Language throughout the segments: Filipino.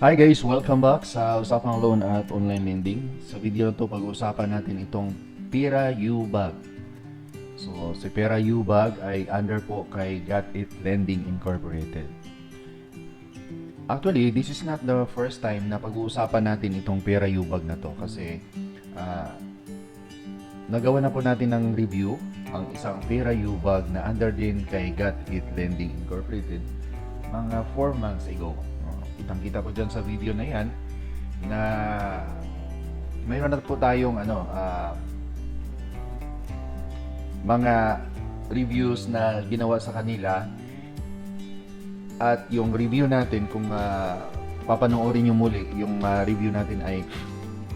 Hi guys, welcome back sa Usapang Loan at Online Lending. Sa video na to, pag-uusapan natin itong Pira U-Bag. So, si Pira U-Bag ay under po kay Got It Lending Incorporated. Actually, this is not the first time na pag-uusapan natin itong Pira U-Bag na to kasi ah, nagawa na po natin ng review ang isang Pira U-Bag na under din kay Got It Lending Incorporated mga 4 months ago. Uh, Kitang-kita ko dyan sa video na yan na mayroon na po tayong ano, ah, mga reviews na ginawa sa kanila at yung review natin kung uh, papanoorin nyo muli yung ah, review natin ay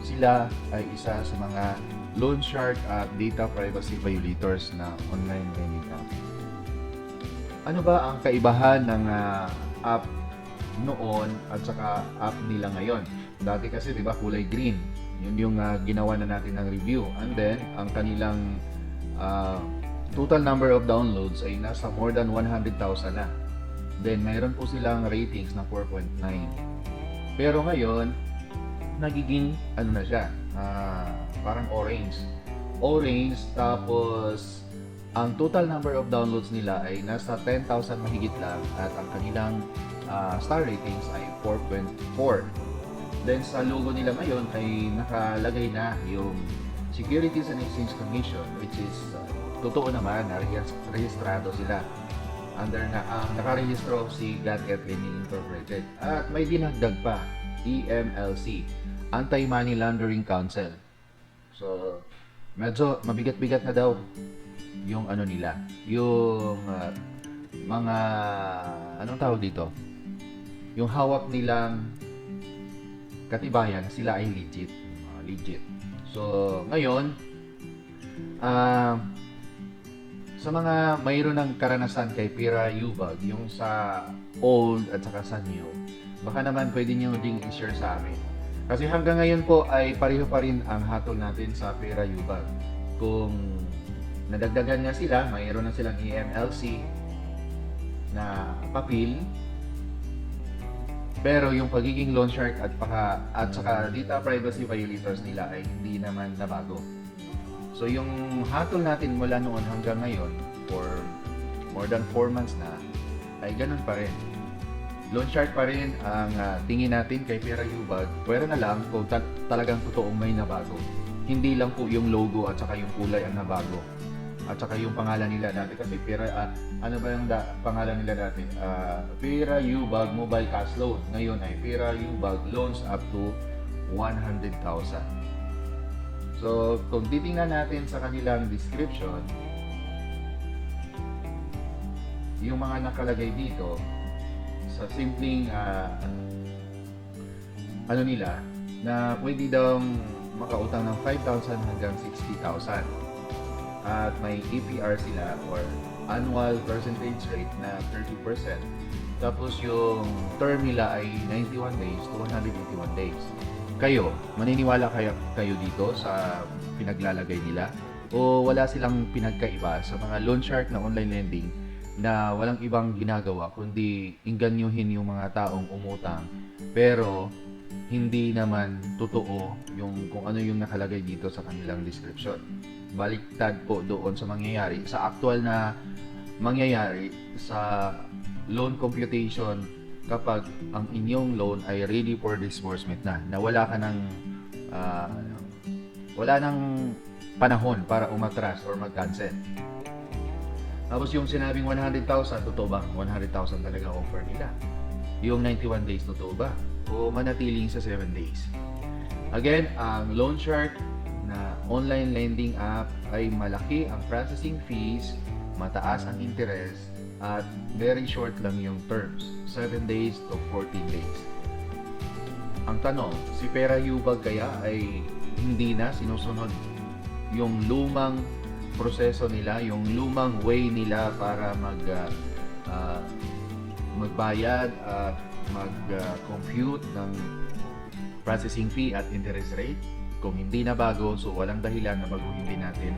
sila ay isa sa mga loan shark at data privacy violators na online lending app. Ano ba ang kaibahan ng ah, app noon at saka app nila ngayon? Dati kasi 'di ba kulay green. Yun yung ah, ginawa na natin ng review. And then ang kanilang ah, total number of downloads ay nasa more than 100,000 na. Then mayroon po silang ratings na 4.9. Pero ngayon nagiging ano na siya, ah, parang orange. Orange tapos ang total number of downloads nila ay nasa 10,000 mahigit lang at ang kanilang ah, star ratings ay 4.4. Then sa logo nila ngayon ay nakalagay na yung Securities and Exchange Commission which is ah, totoo naman na rehis- rehistrado sila under na ang nakarehistro si Gadget Lending Incorporated at may dinagdag pa EMLC Anti-Money Laundering Council so medyo mabigat-bigat na daw yung ano nila, yung ah, mga anong tawag dito? Yung hawak nilang katibayan, sila ay legit, Ah, legit. So, ngayon ah sa mga mayroon ng karanasan kay Pira Yubag, yung sa old at saka sa new, baka naman pwede niyo ding i-share sa amin. Kasi hanggang ngayon po ay pareho pa rin ang hatol natin sa Pira Yubag. Kung nadagdagan nga sila, mayroon na silang EMLC na papel. Pero yung pagiging loan shark at paka at saka data privacy violators nila ay hindi naman nabago. So yung hatol natin mula noon hanggang ngayon for more than 4 months na ay ganun pa rin. Loan shark pa rin ang ah, tingin natin kay Pera Yubag. Pwera na lang kung ta- talagang totoong may nabago. Hindi lang po yung logo at saka yung kulay ang nabago. At saka yung pangalan nila dati kasi Pera ah, ano ba yung da- pangalan nila dati? Ah, Pera Yubag Mobile Cash Loan. Ngayon ay Pera Yubag Loans up to 100,000. So, kung titingnan natin sa kanilang description, yung mga nakalagay dito, sa simpleng ah, ano nila, na pwede daw makautang ng 5,000 hanggang 60,000. At may APR sila or annual percentage rate na 30%. Tapos yung term nila ay 91 days to 181 days. Kayo, maniniwala kaya kayo dito sa pinaglalagay nila? O wala silang pinagkaiba sa mga loan shark na online lending na walang ibang ginagawa kundi inganyuhin yung mga taong umutang pero hindi naman totoo yung kung ano yung nakalagay dito sa kanilang description. Baliktad po doon sa mangyayari, sa actual na mangyayari sa loan computation kapag ang inyong loan ay ready for disbursement na, na wala ka ng ah, wala nang panahon para umatras or mag-cancel. Tapos yung sinabing 100,000, totoo ba? 100,000 talaga offer nila. Yung 91 days, totoo ba? O manatiling sa 7 days? Again, ang Loan Shark na online lending app ay malaki ang processing fees, mataas ang interest, at very short lang yung terms, 7 days to 14 days. Ang tanong, si Pera Yubag kaya ay hindi na sinusunod yung lumang proseso nila, yung lumang way nila para mag ah, magbayad at mag-compute ng processing fee at interest rate. Kung hindi na bago, so walang dahilan na baguhin din natin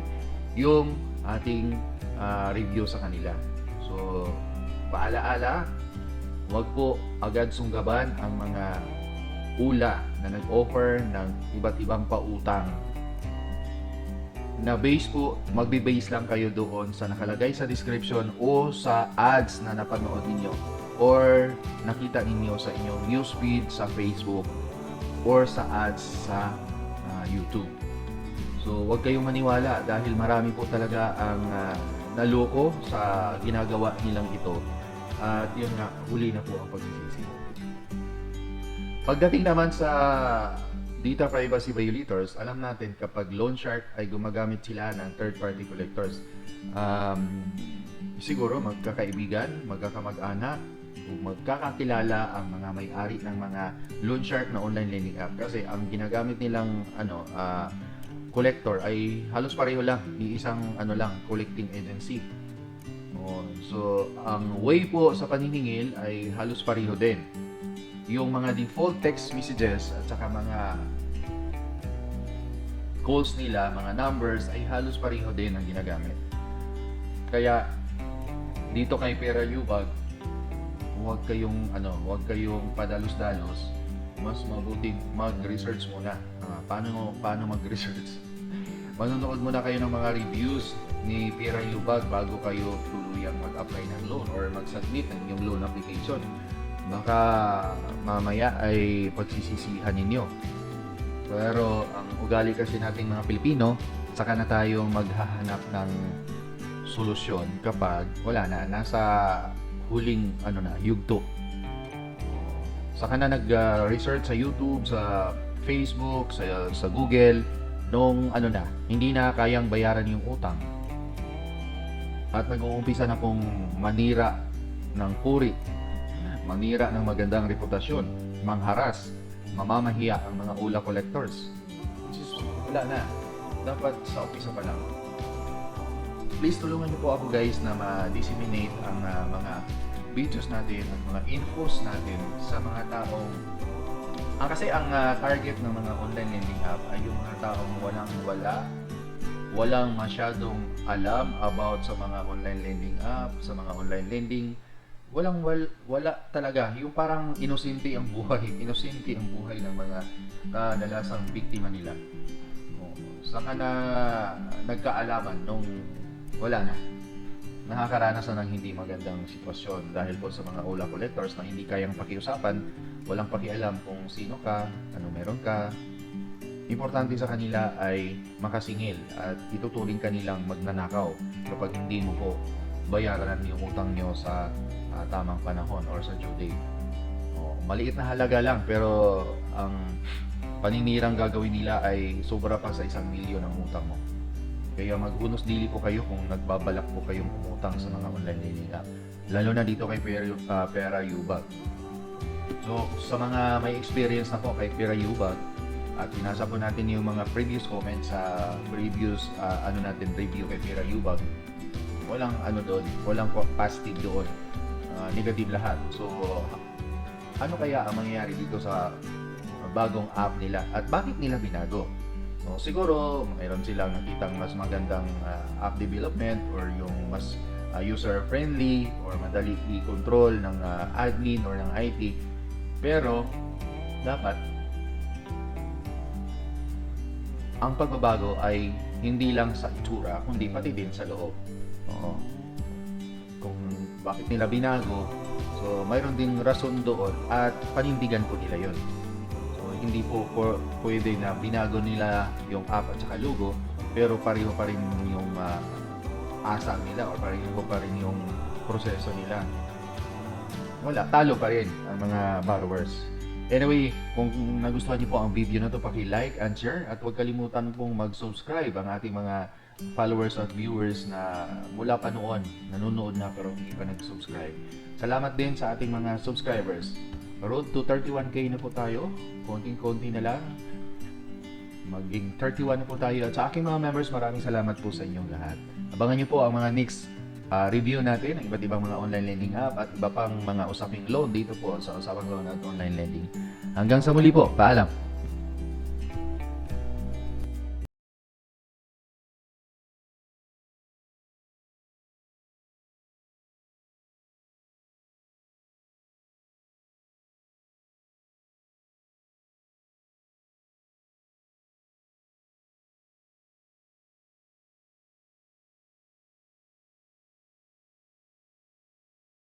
yung ating ah, review sa kanila. So, paalaala, wag po agad sunggaban ang mga ula na nag-offer ng iba't ibang pautang na base po, magbe-base lang kayo doon sa nakalagay sa description o sa ads na napanood ninyo or nakita ninyo sa inyong newsfeed sa Facebook or sa ads sa ah, YouTube. So, huwag kayong maniwala dahil marami po talaga ang ah, naloko sa ginagawa nilang ito. At yun nga, huli na po ang pagsisisi. Pagdating naman sa data privacy violators, alam natin kapag loan shark ay gumagamit sila ng third-party collectors. Um, siguro magkakaibigan, magkakamag-anak, magkakakilala ang mga may-ari ng mga loan shark na online lending app kasi ang ginagamit nilang ano ah, collector ay halos pareho lang, ni isang ano lang collecting agency. Oh, so ang way po sa paniningil ay halos pareho din. Yung mga default text messages at saka mga calls nila, mga numbers ay halos pareho din ang ginagamit. Kaya dito kay Pera Yubag, huwag kayong ano, huwag kayong padalos-dalos. Mas mabuti mag-research muna. Ah, paano paano mag-research? Manonood muna kayo ng mga reviews ni Pera Yubag bago kayo tuluyang mag-apply ng loan or mag-submit ng inyong loan application. Baka mamaya ay pagsisisihan ninyo. Pero ang ugali kasi nating mga Pilipino, saka na tayo maghahanap ng solusyon kapag wala na, nasa huling ano na, yugto. Saka na nag-research sa YouTube, sa Facebook, sa, sa Google, nung ano na, hindi na kayang bayaran yung utang. At nag-uumpisa na pong manira ng puri, manira ng magandang reputasyon, mangharas, mamamahiya ang mga ula collectors. Which is, wala na. Dapat sa umpisa pa lang. Please tulungan niyo po ako guys na ma-disseminate ang ah, mga videos natin, ang mga infos natin sa mga taong ang kasi ang ah, target ng mga online lending app ay yung mga taong walang wala walang masyadong alam about sa mga online lending app, sa mga online lending. Walang wal, wala talaga. Yung parang inosente ang buhay. Inosente ang buhay ng mga kadalasang biktima nila. Oo. Saka na nagkaalaman nung wala na. Nakakaranas na ng hindi magandang sitwasyon dahil po sa mga ula collectors na hindi kayang pakiusapan, walang pakialam kung sino ka, ano meron ka, importante sa kanila ay makasingil at ituturing kanilang magnanakaw kapag hindi mo po bayaran yung utang nyo sa ah, tamang panahon or sa due date. O, maliit na halaga lang pero ang paninirang gagawin nila ay sobra pa sa isang milyon ang utang mo. Kaya maghunos dili po kayo kung nagbabalak po kayong umutang sa mga online lending app. Lalo na dito kay Pera, ah, Pera Yubag. So, sa mga may experience na po kay Pera Yubag, at binasa po natin yung mga previous comments sa previous ah, ano natin review kay Pira Yubag. Walang ano doon, walang po- positive doon. Ah, negative lahat. So ano kaya ang mangyayari dito sa bagong app nila at bakit nila binago? So, siguro mayroon silang nakitang mas magandang ah, app development or yung mas user friendly or madali i-control ng ah, admin or ng IT. Pero dapat ang pagbabago ay hindi lang sa itsura, kundi pati din sa loob. Oo. Kung bakit nila binago, so mayroon ding rason doon at panindigan po nila yon. Hindi po, pwede na binago nila yung app at saka logo, pero pareho pa rin yung ah, asa nila or pareho pa rin yung proseso nila. Wala, talo pa rin ang mga borrowers. Anyway, kung nagustuhan niyo po ang video na to, paki-like and share at huwag kalimutan pong mag-subscribe ang ating mga followers at viewers na mula pa noon, nanonood na pero hindi pa nag-subscribe. Salamat din sa ating mga subscribers. Road to 31k na po tayo. Konting-konti na lang. Maging 31 na po tayo. At sa aking mga members, maraming salamat po sa inyong lahat. Abangan niyo po ang mga next ah, review natin ng iba't ibang mga online lending app at iba pang mga usaping loan dito po sa usapang loan at online lending. Hanggang sa muli po, paalam!